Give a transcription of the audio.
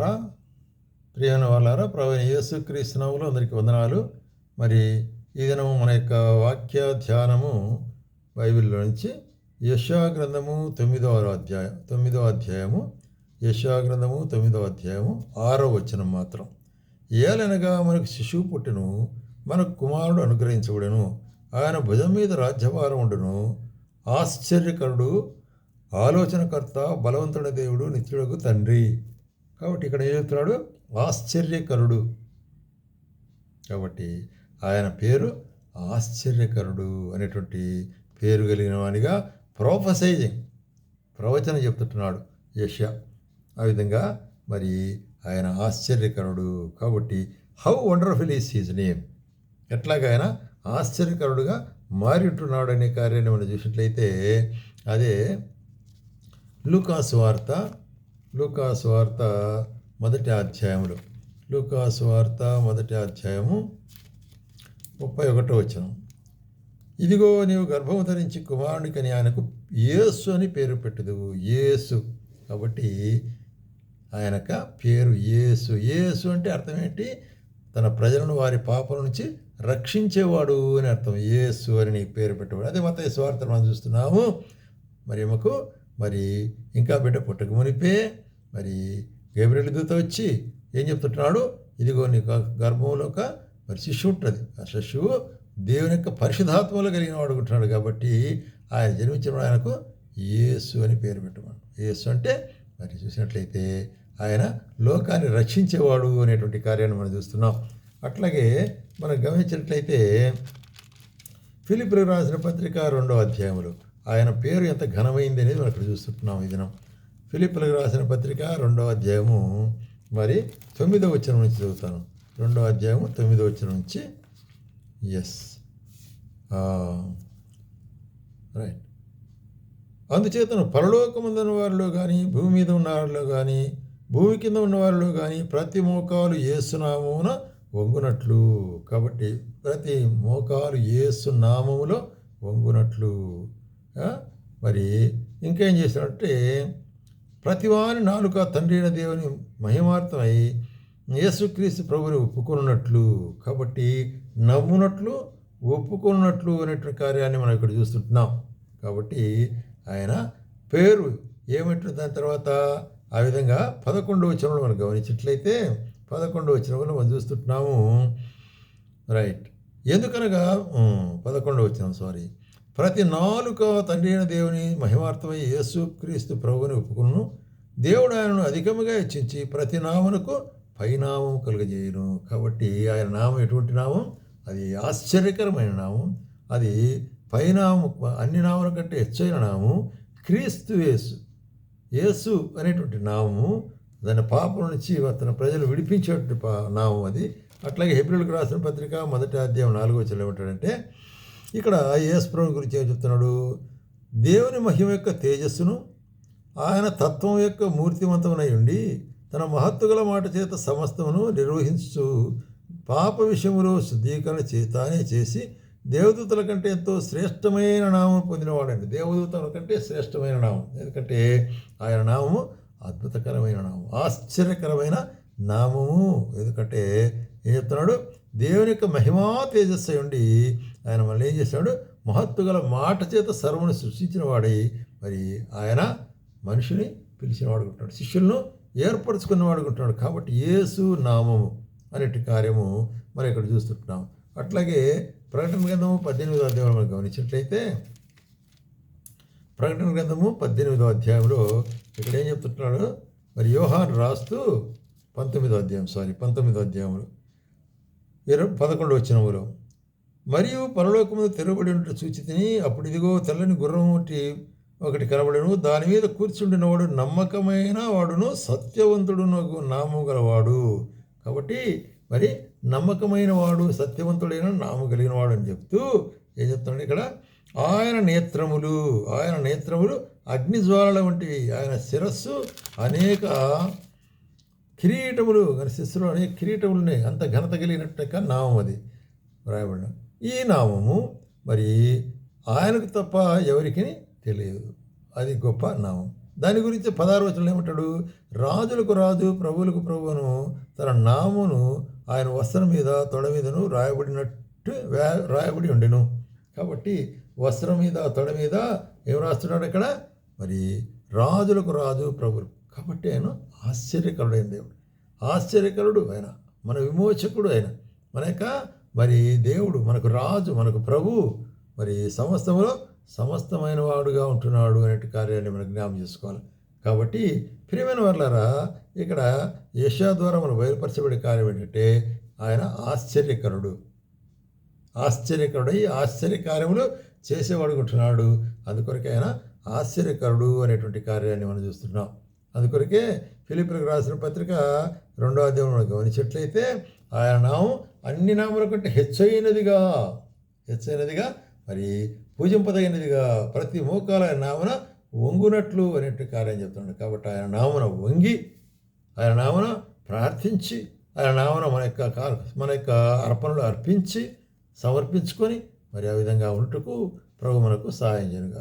ప్రియమైన వాళ్ళారా ప్రవీణ యేసు క్రీస్తునాములు అందరికీ వందనాలు. మరి ఈ దినము మన యొక్క వాక్య ధ్యానము బైబిల్లో నుంచి యశా గ్రంథము తొమ్మిదవ అధ్యాయం తొమ్మిదవ అధ్యాయము యశా గ్రంథము తొమ్మిదవ అధ్యాయము ఆరో వచనం మాత్రం. ఏలనగా మనకు శిశువు పుట్టును మనకు కుమారుడు అనుగ్రహించబడెను. ఆయన భుజం మీద రాజ్యభారం ఉండును. ఆశ్చర్యకరుడు ఆలోచనకర్త బలవంతుడ దేవుడు నిత్యుడకు తండ్రి. కాబట్టి ఇక్కడ ఏం చెప్తున్నాడు? ఆశ్చర్యకరుడు. కాబట్టి ఆయన పేరు ఆశ్చర్యకరుడు అనేటువంటి పేరు కలిగిన వానిగా ప్రొఫసైజింగ్ ప్రవచనం చెప్తున్నాడు యష్య. ఆ విధంగా మరి ఆయన ఆశ్చర్యకరుడు. కాబట్టి how wonderful is his name ఎట్లాగా ఆయన ఆశ్చర్యకరుడుగా మారింటున్నాడు అనే కార్యాన్ని మనం చూసినట్లయితే అదే లూకాస్ వార్త లూకాసు వార్త మొదటి అధ్యాయంలో లూకాసు వార్త మొదటి అధ్యాయము ముప్పై ఒకటో వచనం. ఇదిగో నీవు గర్భము ధరించి కుమారునికని ఆయనకు యేసు అని పేరు పెట్టదు యేసు. కాబట్టి ఆయనక పేరు యేసు. యేసు అంటే అర్థం ఏంటి? తన ప్రజలను వారి పాపల నుంచి రక్షించేవాడు అని అర్థం. యేసు అని నీకు పేరు పెట్టవాడు అదే మత స్వార్థ మనం చూస్తున్నాము. మరి మాకు మరి ఇంకా బిడ్డ పుట్టక మునిపే మరి గేబ్రెల్ దూత వచ్చి ఏం చెప్తుంటున్నాడు? ఇదిగో నీ గర్భంలో ఒక మరి శిశువు ఉంటుంది. ఆ శిశువు దేవుని యొక్క పరిశుధాత్మలో కలిగిన వాడు ఉంటున్నాడు కాబట్టి ఆయన జన్మించిన ఆయనకు యేసు అని పేరు పెట్టమన్నాడు యేసు అంటే మరి చూసినట్లయితే ఆయన లోకాన్ని రక్షించేవాడు అనేటువంటి కార్యాన్ని మనం చూస్తున్నాం. అట్లాగే మనం గమనించినట్లయితే ఫిలిప్ రాసిన పత్రిక రెండో అధ్యాయములు ఆయన పేరు ఎంత ఘనమైంది అనేది మనం ఇక్కడ చూస్తుంటున్నాం ఈ దినం. ఫిలిప్పులకు రాసిన పత్రిక రెండవ అధ్యాయము మరి తొమ్మిదో వచ్చిన నుంచి చదువుతాను. రెండవ అధ్యాయము తొమ్మిదో వచ్చిన నుంచి ఎస్ రైట్ అందుచేతను పరలోకముందున్న వారిలో కానీ భూమి మీద ఉన్న వారిలో కానీ భూమి కింద ఉన్న వారిలో కానీ ప్రతి మోకాలు ఏసునామమున వంగునట్లు. కాబట్టి ప్రతి మోకాలు ఏసునామములో వంగునట్లు. మరి ఇంకేం చేశాడంటే ప్రతివాని నాలుక తండ్రి దేవుని మహిమార్థమై యేసుక్రీస్తు ప్రభుని ఒప్పుకున్నట్లు కాబట్టి నవ్వునట్లు ఒప్పుకున్నట్లు అనేటువంటి కార్యాన్ని మనం ఇక్కడ చూస్తుంటున్నాం. కాబట్టి ఆయన పేరు ఏమిటి దాని తర్వాత ఆ విధంగా పదకొండు వచనంలో మనం గమనించినట్లయితే పదకొండు వచనంలో మనం చూస్తుంటున్నాము. రైట్. ఎందుకనగా పదకొండు వచనం సారీ. ప్రతి నాలుక తండ్రి అయిన దేవుని మహిమార్థమై యేసు క్రీస్తు ప్రభుని ఒప్పుకును. దేవుడు ఆయనను అధికముగా హెచ్చించి ప్రతి నామమునకు పైనామం కలుగజేయను. కాబట్టి ఆయన నామం ఎటువంటి నామం? అది ఆశ్చర్యకరమైన నామం. అది పైనామం అన్ని నామల కంటే హెచ్చైన నామం క్రీస్తు యేసు. యేసు అనేటువంటి నామము దాని పాపం నుంచి తన ప్రజలు విడిపించేటువంటి నామం అది. అట్లాగే హెబ్రిల్కి రాసిన పత్రిక మొదటి అధ్యాయం నాలుగో చెల్లెమంటాడంటే ఇక్కడ ఇక్కడ యేసుప్రభు గురించి ఏం చెప్తున్నాడు? దేవుని మహిమ యొక్క తేజస్సును ఆయన తత్వం యొక్క మూర్తివంతమునై ఉండి తన మహత్తుగల మాట చేత సమస్తమును నిర్వహించు పాప విషయములో శుద్ధీకరణ చేతానే చేసి దేవదూతల కంటే ఎంతో శ్రేష్టమైన నామం పొందినవాడండి. దేవదూతల కంటే శ్రేష్టమైన నామం. ఎందుకంటే ఆయన నామము అద్భుతకరమైన నామం ఆశ్చర్యకరమైన నామము. ఎందుకంటే ఏం చెప్తున్నాడు? దేవుని యొక్క మహిమా తేజస్సు ఉండి ఆయన మళ్ళీ ఏం చేశాడు? మహత్తు గల మాట చేత సర్వను సృష్టించిన వాడై మరి ఆయన మనిషిని పిలిచిన వాడుకుంటాడు శిష్యులను ఏర్పరచుకున్న వాడుకుంటున్నాడు కాబట్టి యేసు నామము అనేటి కార్యము మరి ఇక్కడ చూస్తుంటున్నాం. అట్లాగే ప్రకటన గ్రంథము పద్దెనిమిదో అధ్యాయంలో మనం గమనించినట్లయితే ప్రకటన గ్రంథము పద్దెనిమిదో అధ్యాయంలో ఇక్కడ ఏం చెప్తున్నాడు మరి యోహాన్ రాస్తూ పంతొమ్మిదో అధ్యాయం సారీ పంతొమ్మిదో అధ్యాయంలో ఇరవై పదకొండు వచ్చినములో మరియు పరలోకము తెరవబడి ఉంటే సూచితిని అప్పుడు ఇదిగో తెల్లని గుర్రం ఒకటి ఒకటి కనబడను. దాని మీద కూర్చుండినవాడు నమ్మకమైన వాడును సత్యవంతుడు నాము గలవాడు. కాబట్టి మరి నమ్మకమైన వాడు సత్యవంతుడైన నాము కలిగిన వాడు అని చెప్తూ ఏం చెప్తున్నాడు ఇక్కడ? ఆయన నేత్రములు ఆయన నేత్రములు అగ్నిజ్వాలల వంటివి ఆయన శిరస్సు అనేక కిరీటములు శిస్సులో అనేక కిరీటములు ఉన్నాయి. అంత ఘనత కలిగినట్టు నామం అది. రాయబడిన ఈ నామము మరి ఆయనకు తప్ప ఎవరికి తెలియదు. అది గొప్ప నామం. దాని గురించి పదహారు వచనంలో ఏమంటాడు? రాజులకు రాజు ప్రభువులకు ప్రభువును తన నామును ఆయన వస్త్రం మీద తొడ మీదను రాయబడినట్టు వ్యా రాయబడి ఉండెను. కాబట్టి వస్త్రం మీద తొడ మీద ఏం రాస్తున్నాడు ఇక్కడ మరి రాజులకు రాజు ప్రభులు కాబట్టి ఆయన ఆశ్చర్యకరుడైన దేవుడు. ఆశ్చర్యకరుడు ఆయన. మన విమోచకుడు ఆయన. మన యొక్క మరి దేవుడు మనకు రాజు మనకు ప్రభు మరి సమస్తములో సమస్తమైన వాడుగా ఉంటున్నాడు అనేటి కార్యాన్ని మనం జ్ఞాపం చేసుకోవాలి. కాబట్టి ప్రియమైన వర్లరా ఇక్కడ యశా ద్వారా మనం బయలుపరచబడే కార్యం ఏంటంటే ఆయన ఆశ్చర్యకరుడు. ఆశ్చర్యకరుడై ఆశ్చర్య కార్యములు చేసేవాడుకుంటున్నాడు అందుకొరకు అందుకొరకే ఆయన ఆశ్చర్యకరుడు అనేటువంటి కార్యాన్ని మనం చూస్తున్నాం. అందుకొరకే ఫిలిపులకు రాసిన పత్రిక రెండో అధ్యాయంలో గమనించినట్లయితే ఆయన నామం అన్ని నామల కంటే హెచ్చైనదిగా హెచ్చైనదిగా మరి పూజింపదగినదిగా ప్రతి మోకాల ఆయన నామన వంగునట్లు అనేటువంటి కార్యం చెప్తున్నాడు. కాబట్టి ఆయన నామన వంగి ఆయన నామన ప్రార్థించి ఆయన నామన మన యొక్క కా- మన యొక్క అర్పణలు అర్పించి సమర్పించుకొని మరి ఆ విధంగా ఉంటుకు ప్రభు మనకు సహాయం చేయనుగా